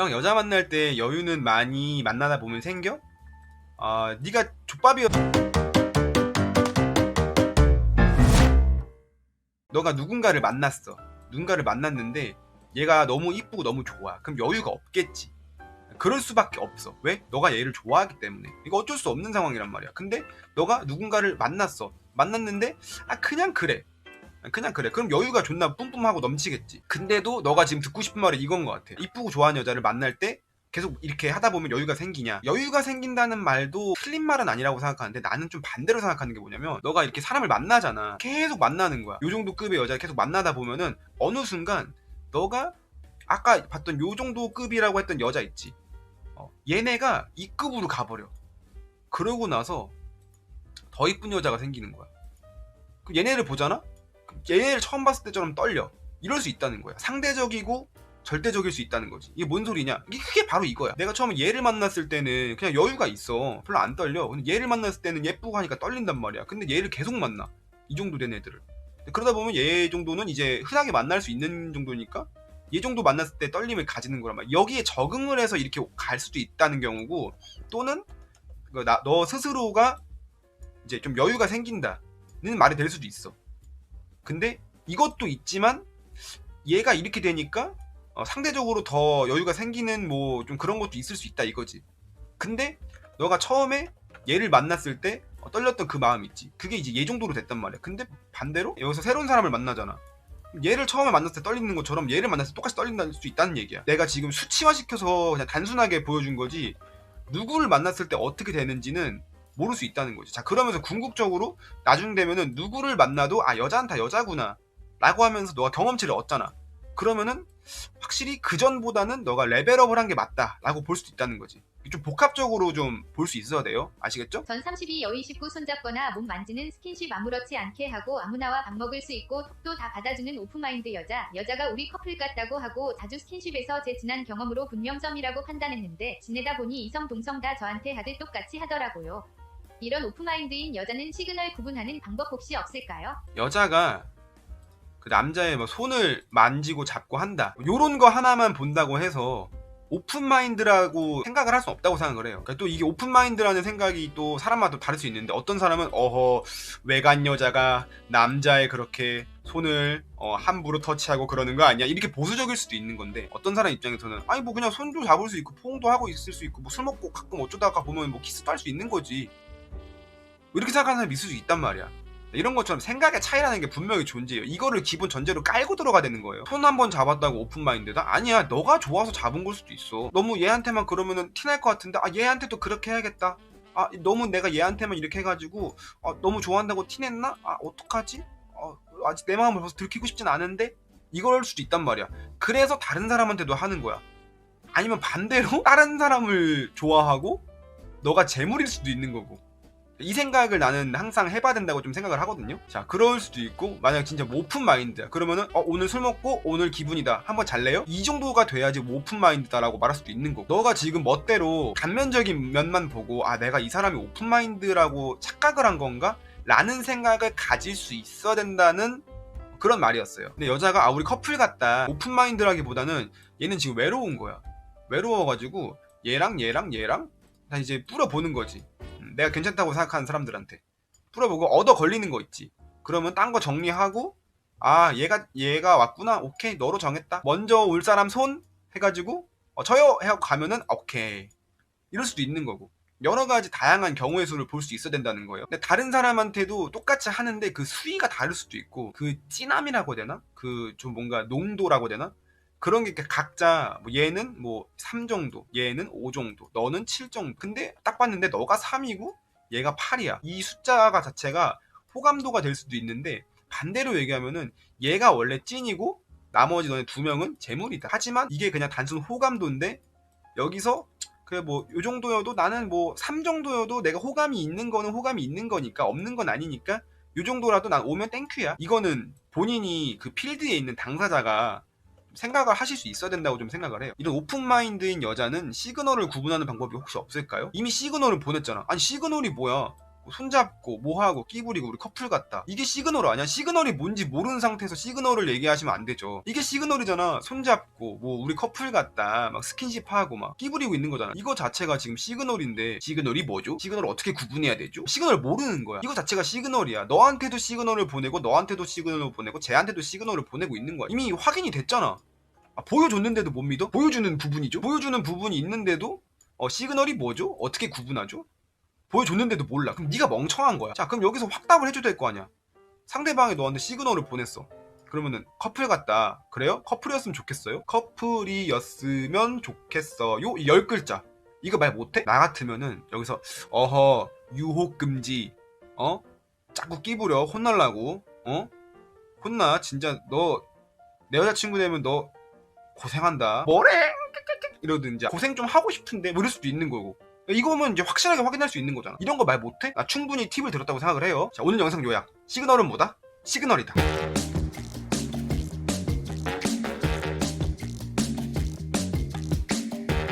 형 여자 만날 때 여유는 많이 만나다 보면 생겨? 아 네가 족밥이여. 너가 누군가를 만났어. 누군가를 만났는데 얘가 너무 이쁘고 너무 좋아. 그럼 여유가 없겠지. 그럴 수밖에 없어. 왜? 너가 얘를 좋아하기 때문에. 이거 어쩔 수 없는 상황이란 말이야. 근데 너가 누군가를 만났어. 만났는데 아 그냥 그래 그냥 그래. 그럼 여유가 존나 뿜뿜하고 넘치겠지. 근데도 너가 지금 듣고 싶은 말이 이건 것 같아. 이쁘고 좋아하는 여자를 만날 때 계속 이렇게 하다 보면 여유가 생기냐. 여유가 생긴다는 말도 틀린 말은 아니라고 생각하는데 나는 좀 반대로 생각하는 게 뭐냐면 너가 이렇게 사람을 만나잖아. 계속 만나는 거야. 요 정도 급의 여자를 계속 만나다 보면은 어느 순간 너가 아까 봤던 요 정도 급이라고 했던 여자 있지. 어, 얘네가 이 급으로 가버려. 그러고 나서 더 이쁜 여자가 생기는 거야. 얘네를 보잖아 얘네를 처음 봤을 때처럼 떨려 이럴 수 있다는 거야 상대적이고 절대적일 수 있다는 거지. 이게 뭔 소리냐? 이게 그게 바로 이거야. 내가 처음에 얘를 만났을 때는 그냥 여유가 있어. 별로 안 떨려. 근데 얘를 만났을 때는 예쁘고 하니까 떨린단 말이야. 근데 얘를 계속 만나. 이 정도 된 애들을. 그러다 보면 얘 정도는 이제 흔하게 만날 수 있는 정도니까 얘 정도 만났을 때 떨림을 가지는 거란 말이야. 여기에 적응을 해서 이렇게 갈 수도 있다는 경우고 또는 그 나- 너 스스로가 이제 좀 여유가 생긴다는 말이 될 수도 있어. 근데 이것도 있지만 얘가 이렇게 되니까 어, 상대적으로 더 여유가 생기는 뭐 좀 그런 것도 있을 수 있다 이거지. 근데 너가 처음에 얘를 만났을 때 어, 떨렸던 그 마음 있지. 그게 이제 얘 정도로 됐단 말이야. 근데 반대로 여기서 새로운 사람을 만나잖아. 얘를 처음에 만났을 때 떨리는 것처럼 얘를 만났을 때 똑같이 떨린다는 수 있다는 얘기야. 내가 지금 수치화시켜서 그냥 단순하게 보여준 거지. 누구를 만났을 때 어떻게 되는지는 모를 수 있다는 거지. 자 그러면서 궁극적으로 나중 되면은 누구를 만나도 아 여자는 다 여자구나 라고 하면서 너가 경험치를 얻잖아. 그러면은 확실히 그 전보다는 너가 레벨업을 한 게 맞다 라고 볼 수도 있다는 거지. 좀 복합적으로 좀 볼 수 있어야 돼요. 아시겠죠? 전 32 여의 19 손잡거나 몸 만지는 스킨십 아무렇지 않게 하고 아무나와 밥 먹을 수 있고 톡도 다 받아주는 오픈마인드 여자 여자가 우리 커플 같다고 하고 자주 스킨십에서 제 지난 경험으로 분명점이라고 판단했는데 지내다 보니 이성 동성 다 저한테 하듯 똑같이 하더라고요. 이런 오픈마인드인 여자는 시그널 구분하는 방법 혹시 없을까요? 여자가 그 남자의 뭐 손을 만지고 잡고 한다. 요런 거 하나만 본다고 해서 오픈 마인드라고 생각을 할 수 없다고 생각을 해요. 그러니까 또 이게 오픈 마인드라는 생각이 또 사람마다 다를 수 있는데 어떤 사람은 어허 외간 여자가 남자의 그렇게 손을 어, 함부로 터치하고 그러는 거 아니야? 이렇게 보수적일 수도 있는 건데 어떤 사람 입장에서는 아니 뭐 그냥 손도 잡을 수 있고 포옹도 하고 있을 수 있고 뭐 술 먹고 가끔 어쩌다가 보면 뭐 키스도 할 수 있는 거지. 이렇게 생각하는 사람이 있을 수 있단 말이야. 이런 것처럼 생각의 차이라는 게 분명히 존재해요. 이거를 기본 전제로 깔고 들어가야 되는 거예요. 손 한 번 잡았다고 오픈 마인드다? 아니야. 너가 좋아서 잡은 걸 수도 있어. 너무 얘한테만 그러면은 티날 것 같은데 아 얘한테도 그렇게 해야겠다. 아 너무 내가 얘한테만 이렇게 해가지고 아, 너무 좋아한다고 티냈나? 아 어떡하지? 어, 아직 내 마음을 벌써 들키고 싶진 않은데 이럴 수도 있단 말이야. 그래서 다른 사람한테도 하는 거야. 아니면 반대로 다른 사람을 좋아하고 너가 재물일 수도 있는 거고. 이 생각을 나는 항상 해봐야 된다고 좀 생각을 하거든요. 자, 그럴 수도 있고, 만약 진짜 뭐 오픈 마인드야. 그러면은, 어, 오늘 술 먹고 오늘 기분이다. 한번 잘래요? 이 정도가 돼야지 뭐 오픈 마인드다라고 말할 수도 있는 거고. 너가 지금 멋대로 단면적인 면만 보고, 아, 내가 이 사람이 오픈 마인드라고 착각을 한 건가? 라는 생각을 가질 수 있어야 된다는 그런 말이었어요. 근데 여자가, 아, 우리 커플 같다. 오픈 마인드라기보다는 얘는 지금 외로운 거야. 외로워가지고, 얘랑 얘랑 얘랑 다 이제 뿌려보는 거지. 음, 내가 괜찮다고 생각하는 사람들한테 풀어보고 얻어 걸리는 거 있지. 그러면 딴 거 정리하고 아 얘가 얘가 왔구나 오케이 너로 정했다. 먼저 올 사람 손 해가지고 어, 저요 해갖고 가면은 오케이 이럴 수도 있는 거고 여러 가지 다양한 경우의 수를 볼 수 있어야 된다는 거예요. 근데 다른 사람한테도 똑같이 하는데 그 수위가 다를 수도 있고 그 진함이라고 되나? 그 좀 뭔가 농도라고 되나? 그런 게 각자 뭐 얘는 뭐 3 정도, 얘는 5 정도, 너는 7 정도. 근데 딱 봤는데 너가 3이고 얘가 8이야. 이 숫자가 자체가 호감도가 될 수도 있는데 반대로 얘기하면은 얘가 원래 찐이고 나머지 너네 두 명은 재물이다. 하지만 이게 그냥 단순 호감도인데 여기서 그래 뭐 요 정도여도 나는 뭐 3 정도여도 내가 호감이 있는 거는 호감이 있는 거니까 없는 건 아니니까 요 정도라도 난 오면 땡큐야. 이거는 본인이 그 필드에 있는 당사자가 생각을 하실 수 있어야 된다고 좀 생각을 해요. 이런 오픈 마인드인 여자는 시그널을 구분하는 방법이 혹시 없을까요? 이미 시그널을 보냈잖아. 아니 시그널이 뭐야? 뭐 손잡고 뭐하고 끼부리고 우리 커플 같다. 이게 시그널 아니야 시그널이 뭔지 모르는 상태에서 시그널을 얘기하시면 안 되죠. 이게 시그널이잖아. 손잡고 뭐 우리 커플 같다. 막 스킨십하고 막 끼부리고 있는 거잖아. 이거 자체가 지금 시그널인데 시그널이 뭐죠? 시그널을 어떻게 구분해야 되죠? 시그널 모르는 거야. 이거 자체가 시그널이야. 너한테도 시그널을 보내고 너한테도 시그널을 보내고 쟤한테도 시그널을 보내고 있는 거야. 이미 확인이 됐잖아. 아, 보여줬는데도 못 믿어? 보여주는 부분이죠? 보여주는 부분이 있는데도 어, 시그널이 뭐죠? 어떻게 구분하죠 보여줬는데도 몰라. 그럼 네가 멍청한 거야. 자, 그럼 여기서 확답을 해줘야 될 거 아니야. 상대방이 너한테 시그널을 보냈어. 그러면은 커플 같다. 그래요? 커플이었으면 좋겠어요? 커플이었으면 좋겠어요. 이 열 글자. 이거 말 못해? 나 같으면은 여기서 어허 유혹 금지. 어? 자꾸 끼부려 혼날라고. 어? 혼나. 진짜 너 내 여자친구 되면 너 고생한다. 뭐래? 이러든지 고생 좀 하고 싶은데 뭐 이럴 수도 있는 거고. 이거면 이제 확실하게 확인할 수 있는 거잖아. 이런 거 말 못해? 나 충분히 팁을 들었다고 생각을 해요. 자, 오늘 영상 요약. 시그널은 뭐다? 시그널이다.